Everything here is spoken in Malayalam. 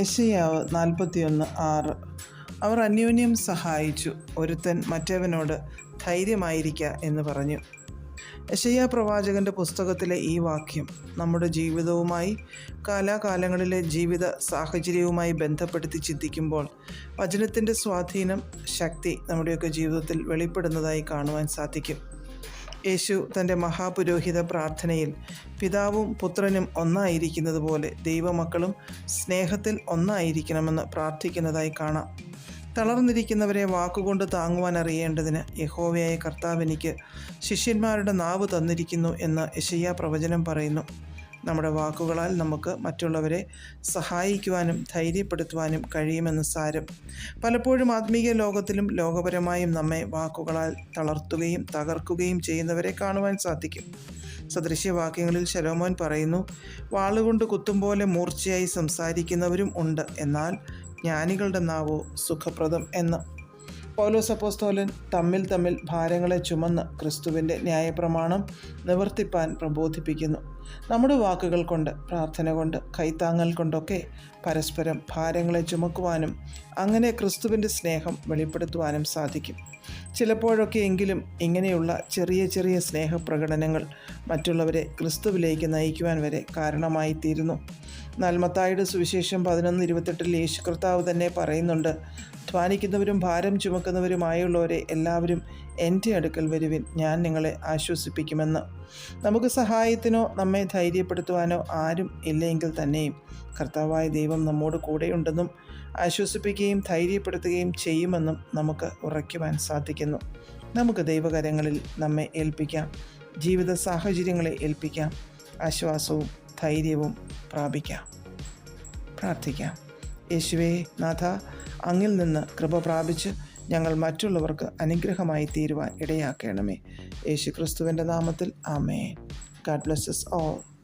യശയാവ് നാൽപ്പത്തിയൊന്ന് ആറ്. അവർ അന്യോന്യം സഹായിച്ചു. ഒരുത്തൻ മറ്റവനോട് ധൈര്യമായിരിക്കുക എന്ന് പറഞ്ഞു. യശയ്യ പ്രവാചകന്റെ പുസ്തകത്തിലെ ഈ വാക്യം നമ്മുടെ ജീവിതവുമായി കാലാകാലങ്ങളിലെ ജീവിത സാഹചര്യവുമായി ബന്ധപ്പെടുത്തി ചിന്തിക്കുമ്പോൾ വചനത്തിന്റെ സ്വാധീനം ശക്തി നമ്മുടെയൊക്കെ ജീവിതത്തിൽ വെളിപ്പെടുന്നതായി കാണുവാൻ സാധിക്കും. യേശു തന്റെ മഹാപുരോഹിത പ്രാർത്ഥനയിൽ പിതാവും പുത്രനും ഒന്നായിരിക്കുന്നത് പോലെ ദൈവമക്കളും സ്നേഹത്തിൽ ഒന്നായിരിക്കണമെന്ന് പ്രാർത്ഥിക്കുന്നതായി കാണാം. തളർന്നിരിക്കുന്നവരെ വാക്കുകൊണ്ട് താങ്ങുവാൻ അറിയേണ്ടതിന് യഹോവയായ കർത്താവ് എനിക്ക് ശിഷ്യന്മാരുടെ നാവ് തന്നിരിക്കുന്നു എന്ന് യശയ്യ പ്രവചനം പറയുന്നു. നമ്മുടെ വാക്കുകളാൽ നമുക്ക് മറ്റുള്ളവരെ സഹായിക്കുവാനും ധൈര്യപ്പെടുത്തുവാനും കഴിയുമെന്ന് സാരം. പലപ്പോഴും ആത്മീയ ലോകത്തിലും ലോകപരമായും നമ്മെ വാക്കുകളാൽ തളർത്തുകയും തകർക്കുകയും ചെയ്യുന്നവരെ കാണുവാൻ സാധിക്കും. സദൃശ്യവാക്യങ്ങളിൽ ശലോമോൻ പറയുന്നു വാളുകൊണ്ട് കുത്തും പോലെ മൂർച്ചയായി സംസാരിക്കുന്നവരും ഉണ്ട്. എന്നാൽ ജ്ഞാനികളുടെ നാവോ സുഖപ്രദം എന്ന്. പൗലോസ് അപ്പോസ്തോലൻ തമ്മിൽ തമ്മിൽ ഭാരങ്ങളെ ചുമന്ന് ക്രിസ്തുവിന്റെ ന്യായപ്രമാണം നിവർത്തിപ്പാൻ പ്രബോധിപ്പിക്കുന്നു. നമ്മുടെ വാക്കുകൾ കൊണ്ട് പ്രാർത്ഥന കൊണ്ട് കൈത്താങ്ങൽ കൊണ്ടൊക്കെ പരസ്പരം ഭാരങ്ങളെ ചുമക്കുവാനും അങ്ങനെ ക്രിസ്തുവിന്റെ സ്നേഹം വെളിപ്പെടുത്തുവാനും സാധിക്കും. ചിലപ്പോഴൊക്കെ എങ്കിലും ഇങ്ങനെയുള്ള ചെറിയ ചെറിയ സ്നേഹപ്രകടനങ്ങൾ മറ്റുള്ളവരെ ക്രിസ്തുവിലേക്ക് നയിക്കുവാൻ വരെ കാരണമായി തീരുന്നു നൽമത്തായുടെ സുവിശേഷം പതിനൊന്ന് ഇരുപത്തെട്ടിൽ യേശു കർത്താവ് തന്നെ പറയുന്നുണ്ട് ധ്വാനിക്കുന്നവരും ഭാരം ചുമക്കുന്നവരുമായുള്ളവരെ എല്ലാവരും എന്റെ അടുക്കൽ വരുവിൻ. ഞാൻ നിങ്ങളെ ആശ്വസിപ്പിക്കുമെന്ന്. നമുക്ക് സഹായത്തിനോ നമ്മെ ധൈര്യപ്പെടുത്തുവാനോ ആരും ഇല്ലെങ്കിൽ തന്നെയും കർത്താവായ ദൈവം നമ്മോട് കൂടെയുണ്ടെന്നും ആശ്വസിപ്പിക്കുകയും ധൈര്യപ്പെടുത്തുകയും ചെയ്യുമെന്നും നമുക്ക് ഉറയ്ക്കുവാൻ സാധിക്കുന്നു. നമുക്ക് ദൈവകരങ്ങളിൽ നമ്മെ ഏൽപ്പിക്കാം. ജീവിത സാഹചര്യങ്ങളെ ഏൽപ്പിക്കാം. ആശ്വാസവും ധൈര്യവും പ്രാപിക്കാം. പ്രാർത്ഥിക്കാം. യേശുവേ നാഥ അങ്ങിൽ നിന്ന് കൃപ പ്രാപിച്ച് ഞങ്ങൾ മറ്റുള്ളവർക്ക് അനുഗ്രഹമായി തീരുവാൻ ഇടയാക്കണമേ. യേശു ക്രിസ്തുവിന്റെ നാമത്തിൽ ആമേ ഗാഡ് ബ്ലെസ്സസ് ഓൾ